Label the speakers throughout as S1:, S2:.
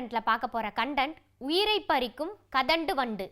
S1: கண்டென்ட்ல பார்க்க போற கண்டென்ட் உயிரை பறிக்கும் கதண்டு வண்டு.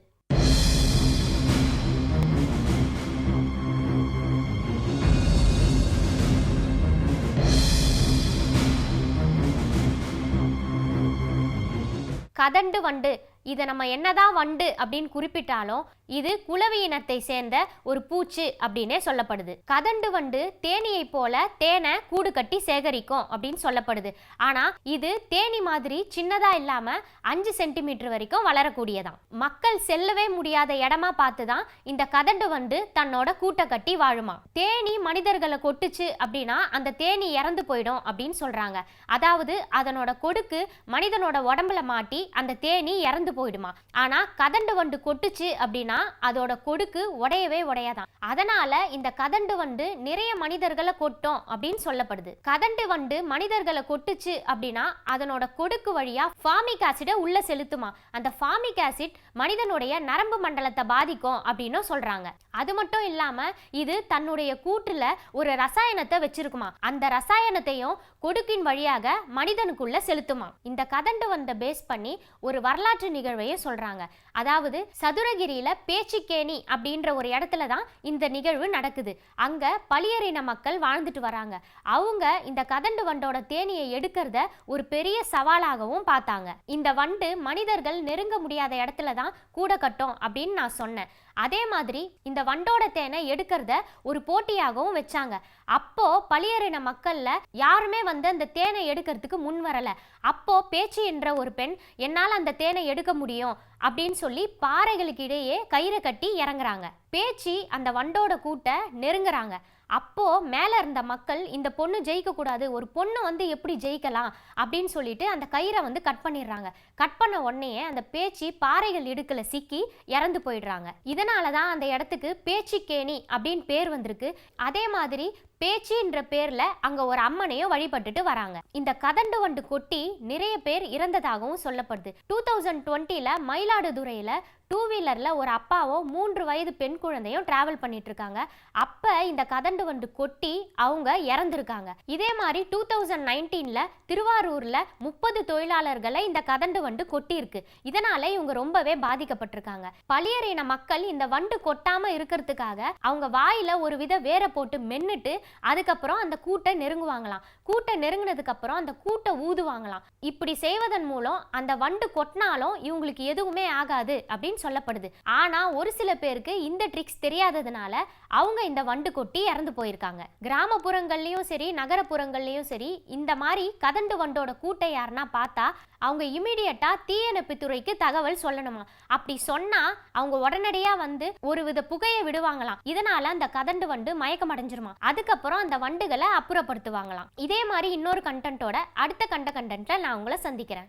S1: கதண்டு வண்டு இதை நம்ம என்னதான் வண்டு அப்படின்னு குறிப்பிட்டாலும் இது குளவி இனத்தை சேர்ந்த ஒரு பூச்சு அப்படின்னே சொல்லப்படுது. கதண்டு வண்டு தேனியை போல தேனை கூடு கட்டி சேகரிக்கும் அப்படின்னு சொல்லப்படுது. ஆனா இது தேனி மாதிரி சின்னதா இல்லாம அஞ்சு சென்டிமீட்டர் வரைக்கும் வளரக்கூடியதாம். மக்கள் செல்லவே முடியாத இடமா பார்த்து தான் இந்த கதண்டு வண்டு தன்னோட கூட்டை கட்டி வாழுமா தேனி மனிதர்களை கொட்டுச்சு அப்படின்னா அந்த தேனி இறந்து போயிடும் அப்படின்னு சொல்றாங்க. அதாவது அதனோட கொடுக்கு மனிதனோட உடம்புல மாட்டி அந்த தேனி இறந்து போயிடுமா? ஆனா கதண்டு வண்டு கொட்டுச்சு அப்படின்னா அதோட கொடுக்கு உடையவே உடையாதான். அதனால இந்த கதண்டு வண்டு நிறைய மனிதர்களை கொட்டும் அப்படின்னு சொல்லப்படுது. கதண்டு வண்டு மனிதர்களை கொட்டுச்சு அப்படின்னா அதனோட கொடுக்கு வழியா ஃபார்மிக் ஆசிட உள்ள செலுத்துமா? அந்த ஃபார்மிக் ஆசிட் மனிதனுடைய நரம்பு மண்டலத்தை பாதிக்கும் அப்படின்னு சொல்றாங்க. அது மட்டும் இல்லாம இது தன்னுடைய கூற்றுல ஒரு ரசாயனத்தை வச்சிருக்குமா? அந்த ரசாயனத்தையும் கொடுக்கின் வழியாக மனிதனுக்குள்ள செலுத்துமா? இந்த கதண்டு வந்த பேஸ் பண்ணி ஒரு வரலாற்று நிகழ்வையும் சொல்றாங்க. அதாவது சதுரகிரியில பேச்சிக்கேணி அப்படின்ற ஒரு இடத்துல தான் இந்த நிகழ்வு நடக்குது. அங்க பழியறின மக்கள் வாழ்ந்துட்டு வராங்க. அவங்க இந்த கதண்டு வண்டோட தேனியை எடுக்கிறத ஒரு பெரிய சவாலாகவும் பார்த்தாங்க. இந்த வண்டு மனிதர்கள் நெருங்க முடியாத இடத்துல தான் கூட கட்டும் அப்படின்னு நான் சொன்னேன். அதே மாதிரி இந்த வண்டோட தேனை எடுக்கிறத ஒரு போட்டியாகவும் வச்சாங்க. அப்போ பழியறின மக்கள்ல யாருமே வந்து அந்த தேனை எடுக்கிறதுக்கு முன் வரல. அப்போ பேச்சு என்ற ஒரு பெண் என்னால் அந்த தேனை எடுக்க முடியும் அப்படின்னு சொல்லி பாறைகளுக்கு இடையே கயிறை கட்டி இறங்குறாங்க. பேச்சு அந்த வண்டோட கூட்ட நெருங்குறாங்க. அப்போ மேலே இருந்த மக்கள் இந்த பொண்ணு ஜெயிக்கக்கூடாது ஒரு பொண்ணு வந்து எப்படி ஜெயிக்கலாம்? அப்படின்னு சொல்லிட்டு அந்த கயிறை வந்து கட் பண்ணிடுறாங்க. கட் பண்ண உடனேயே அந்த பேச்சு பாறைகள் இடுக்கில் சிக்கி இறந்து போயிடுறாங்க. இதனால தான் அந்த இடத்துக்கு பேச்சிக்கேணி அப்படின்னு பேர் வந்திருக்கு. அதே மாதிரி பேச்சின்ற பேர்ல அங்க ஒரு அம்மனையும் வழிபட்டுட்டு வராங்க. இந்த கதண்டு வண்டு கொட்டி நிறைய பேர் இறந்ததாகவும் சொல்லப்படுது. டூ தௌசண்ட் டுவெண்ட்டில மயிலாடுதுறையில டூ வீலர்ல ஒரு அப்பாவும் மூன்று வயது பெண் குழந்தையும் டிராவல் பண்ணிட்டு இருக்காங்க. அப்ப இந்த கதண்டு வண்டு கொட்டி அவங்க இறந்துருக்காங்க. இதே மாதிரி டூ தௌசண்ட் நைன்டீன்ல திருவாரூர்ல முப்பது தொழிலாளர்களை இந்த கதண்டு வண்டு கொட்டியிருக்கு. இதனால இவங்க ரொம்பவே பாதிக்கப்பட்டிருக்காங்க. பழியறின மக்கள் இந்த வண்டு கொட்டாம இருக்கிறதுக்காக அவங்க வாயில ஒரு வித வேற போட்டு மென்னுட்டு அதுக்கப்புறம் அந்த கூட்டை நெருங்குவாங்களாம். கூட்டை நெருங்கினதுக்கப்புறம் அந்த கூட்டை ஊதுவாங்களாம். இப்படி செய்வதன் மூலம் அந்த வண்டு கொட்டினாலும் இவங்களுக்கு எதுவுமே ஆகாது அப்படின்னு சொல்லப்படுது. ஆனா ஒரு சில பேருக்கு இந்த ட்ரிக்ஸ் தெரியாததுனால அவங்க இந்த வண்டு கொட்டி இறந்து போயிருக்காங்க. கிராமப்புறங்கள்லயும் சரி நகரப்புறங்கள்லயும் சரி இந்த மாதிரி கதண்டு வண்டோட கூட்டை யாருன்னா பார்த்தா அவங்க இமிடியட்டா தீயணைப்புத்துறைக்கு தகவல் சொல்லணுமா. அப்படி சொன்னா அவங்க உடனடியா வந்து ஒரு வித புகையை விடுவாங்களாம். இதனால அந்த கதண்டு வண்டு மயக்கம் அடைஞ்சிருமா அதுக்கப்புறம் அந்த வண்டுகளை அப்புறப்படுத்துவாங்களாம். இதே மாதிரி இன்னொரு கண்டென்ட்டோட அடுத்த கண்ட கண்டென்ட்டில் நான் உங்களை சந்திக்கிறேன்.